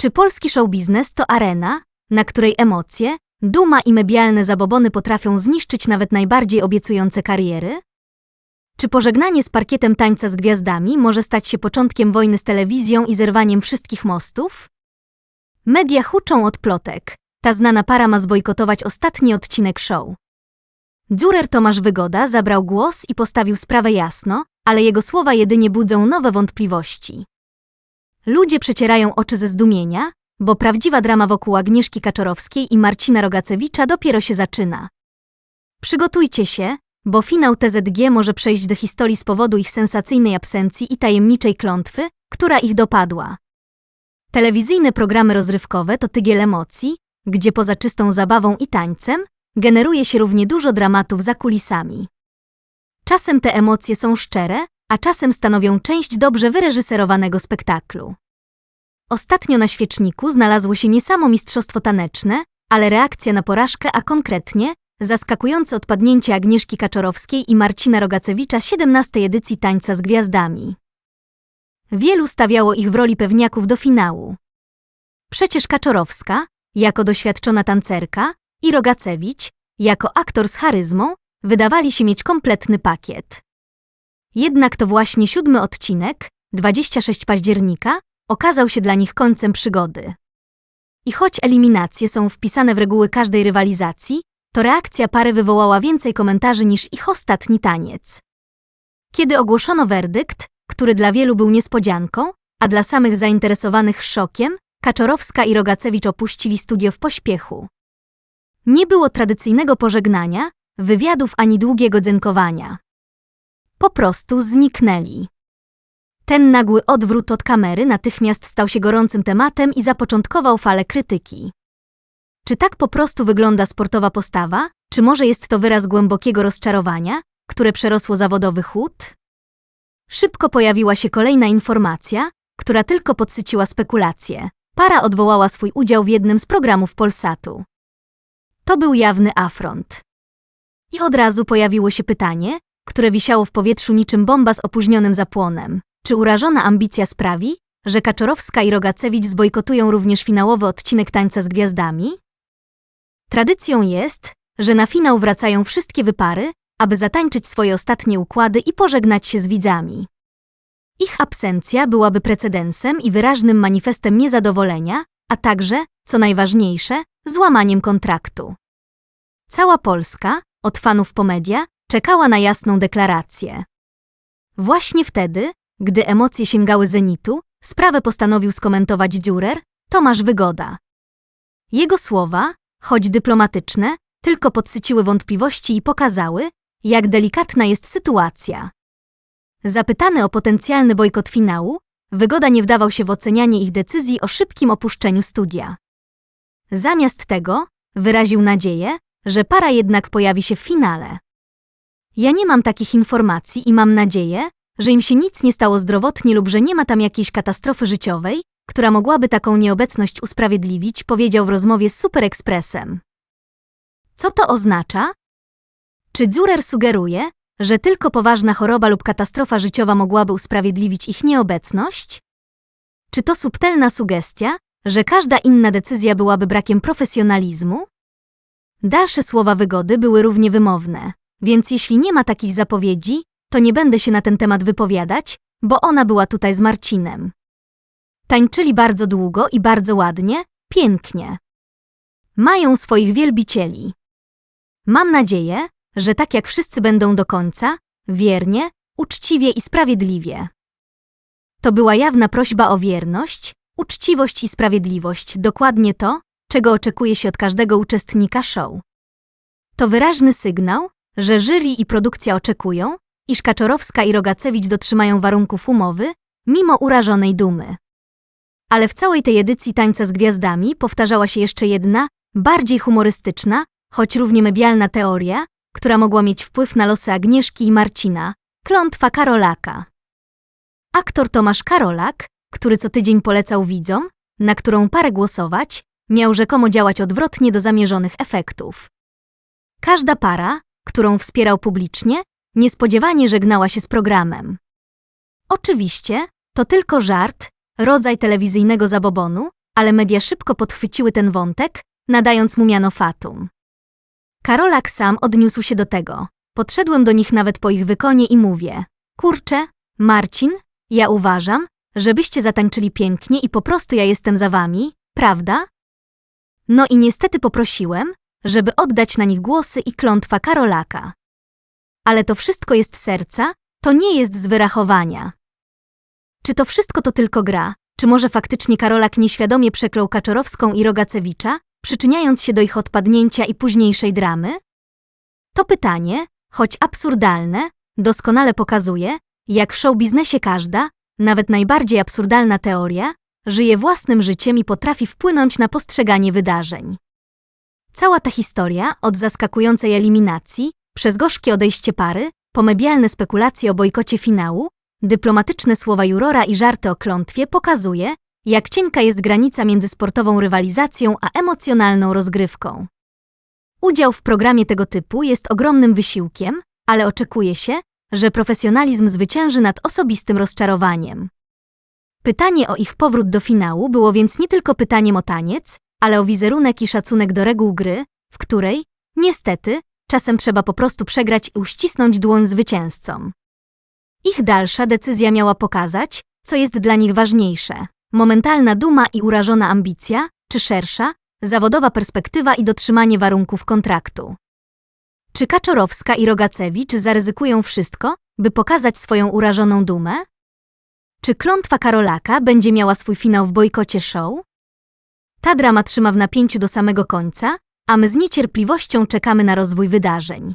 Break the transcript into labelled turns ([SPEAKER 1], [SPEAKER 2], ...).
[SPEAKER 1] Czy polski show biznes to arena, na której emocje, duma i medialne zabobony potrafią zniszczyć nawet najbardziej obiecujące kariery? Czy pożegnanie z parkietem tańca z gwiazdami może stać się początkiem wojny z telewizją i zerwaniem wszystkich mostów? Media huczą od plotek. Ta znana para ma zbojkotować ostatni odcinek show. Dziurer Tomasz Wygoda zabrał głos i postawił sprawę jasno, ale jego słowa jedynie budzą nowe wątpliwości. Ludzie przecierają oczy ze zdumienia, bo prawdziwa drama wokół Agnieszki Kaczorowskiej i Marcina Rogacewicza dopiero się zaczyna. Przygotujcie się, bo finał TZG może przejść do historii z powodu ich sensacyjnej absencji i tajemniczej klątwy, która ich dopadła. Telewizyjne programy rozrywkowe to tygiel emocji, gdzie poza czystą zabawą i tańcem generuje się równie dużo dramatów za kulisami. Czasem te emocje są szczere, a czasem stanowią część dobrze wyreżyserowanego spektaklu. Ostatnio na świeczniku znalazło się nie samo mistrzostwo taneczne, ale reakcja na porażkę, a konkretnie zaskakujące odpadnięcie Agnieszki Kaczorowskiej i Marcina Rogacewicza 17 edycji Tańca z Gwiazdami. Wielu stawiało ich w roli pewniaków do finału. Przecież Kaczorowska, jako doświadczona tancerka, i Rogacewicz, jako aktor z charyzmą, wydawali się mieć kompletny pakiet. Jednak to właśnie siódmy odcinek, 26 października, okazał się dla nich końcem przygody. I choć eliminacje są wpisane w reguły każdej rywalizacji, to reakcja pary wywołała więcej komentarzy niż ich ostatni taniec. Kiedy ogłoszono werdykt, który dla wielu był niespodzianką, a dla samych zainteresowanych szokiem, Kaczorowska i Rogacewicz opuścili studio w pośpiechu. Nie było tradycyjnego pożegnania, wywiadów ani długiego dziękowania. Po prostu zniknęli. Ten nagły odwrót od kamery natychmiast stał się gorącym tematem i zapoczątkował falę krytyki. Czy tak po prostu wygląda sportowa postawa, czy może jest to wyraz głębokiego rozczarowania, które przerosło zawodowy chłód? Szybko pojawiła się kolejna informacja, która tylko podsyciła spekulacje. Para odwołała swój udział w jednym z programów Polsatu. To był jawny afront. I od razu pojawiło się pytanie, które wisiało w powietrzu niczym bomba z opóźnionym zapłonem. Czy urażona ambicja sprawi, że Kaczorowska i Rogacewicz zbojkotują również finałowy odcinek Tańca z Gwiazdami? Tradycją jest, że na finał wracają wszystkie wypary, aby zatańczyć swoje ostatnie układy i pożegnać się z widzami. Ich absencja byłaby precedensem i wyraźnym manifestem niezadowolenia, a także, co najważniejsze, złamaniem kontraktu. Cała Polska, od fanów po media, czekała na jasną deklarację. Właśnie wtedy, gdy emocje sięgały zenitu, sprawę postanowił skomentować Dziurer, Tomasz Wygoda. Jego słowa, choć dyplomatyczne, tylko podsyciły wątpliwości i pokazały, jak delikatna jest sytuacja. Zapytany o potencjalny bojkot finału, Wygoda nie wdawał się w ocenianie ich decyzji o szybkim opuszczeniu studia. Zamiast tego wyraził nadzieję, że para jednak pojawi się w finale. Ja nie mam takich informacji i mam nadzieję, że im się nic nie stało zdrowotnie lub że nie ma tam jakiejś katastrofy życiowej, która mogłaby taką nieobecność usprawiedliwić, powiedział w rozmowie z Super Expressem. Co to oznacza? Czy Dürer sugeruje, że tylko poważna choroba lub katastrofa życiowa mogłaby usprawiedliwić ich nieobecność? Czy to subtelna sugestia, że każda inna decyzja byłaby brakiem profesjonalizmu? Dalsze słowa wygody były równie wymowne, więc jeśli nie ma takich zapowiedzi, to nie będę się na ten temat wypowiadać, bo ona była tutaj z Marcinem. Tańczyli bardzo długo i bardzo ładnie, pięknie. Mają swoich wielbicieli. Mam nadzieję, że tak jak wszyscy będą do końca, wiernie, uczciwie i sprawiedliwie. To była jawna prośba o wierność, uczciwość i sprawiedliwość, dokładnie to, czego oczekuje się od każdego uczestnika show. To wyraźny sygnał, że jury i produkcja oczekują, iż Kaczorowska i Rogacewicz dotrzymają warunków umowy, mimo urażonej dumy. Ale w całej tej edycji Tańca z Gwiazdami powtarzała się jeszcze jedna, bardziej humorystyczna, choć równie medialna teoria, która mogła mieć wpływ na losy Agnieszki i Marcina, klątwa Karolaka. Aktor Tomasz Karolak, który co tydzień polecał widzom, na którą parę głosować, miał rzekomo działać odwrotnie do zamierzonych efektów. Każda para, którą wspierał publicznie, niespodziewanie żegnała się z programem. Oczywiście, to tylko żart, rodzaj telewizyjnego zabobonu, ale media szybko podchwyciły ten wątek, nadając mu miano fatum. Karolak sam odniósł się do tego. Podszedłem do nich nawet po ich wykonie i mówię: Kurczę, Marcin, ja uważam, żebyście zatańczyli pięknie i po prostu ja jestem za wami, prawda? No i niestety poprosiłem, żeby oddać na nich głosy i klątwa Karolaka. Ale to wszystko jest serca, to nie jest z wyrachowania. Czy to wszystko to tylko gra? Czy może faktycznie Karolak nieświadomie przeklął Kaczorowską i Rogacewicza, przyczyniając się do ich odpadnięcia i późniejszej dramy? To pytanie, choć absurdalne, doskonale pokazuje, jak w showbiznesie każda, nawet najbardziej absurdalna teoria, żyje własnym życiem i potrafi wpłynąć na postrzeganie wydarzeń. Cała ta historia, od zaskakującej eliminacji, przez gorzkie odejście pary, po spekulacje o bojkocie finału, dyplomatyczne słowa jurora i żarty o klątwie pokazuje, jak cienka jest granica między sportową rywalizacją a emocjonalną rozgrywką. Udział w programie tego typu jest ogromnym wysiłkiem, ale oczekuje się, że profesjonalizm zwycięży nad osobistym rozczarowaniem. Pytanie o ich powrót do finału było więc nie tylko pytaniem o taniec, ale o wizerunek i szacunek do reguł gry, w której, niestety, czasem trzeba po prostu przegrać i uścisnąć dłoń zwycięzcom. Ich dalsza decyzja miała pokazać, co jest dla nich ważniejsze: momentalna duma i urażona ambicja, czy szersza, zawodowa perspektywa i dotrzymanie warunków kontraktu. Czy Kaczorowska i Rogacewicz zaryzykują wszystko, by pokazać swoją urażoną dumę? Czy klątwa Karolaka będzie miała swój finał w bojkocie show? Ta drama trzyma w napięciu do samego końca, a my z niecierpliwością czekamy na rozwój wydarzeń.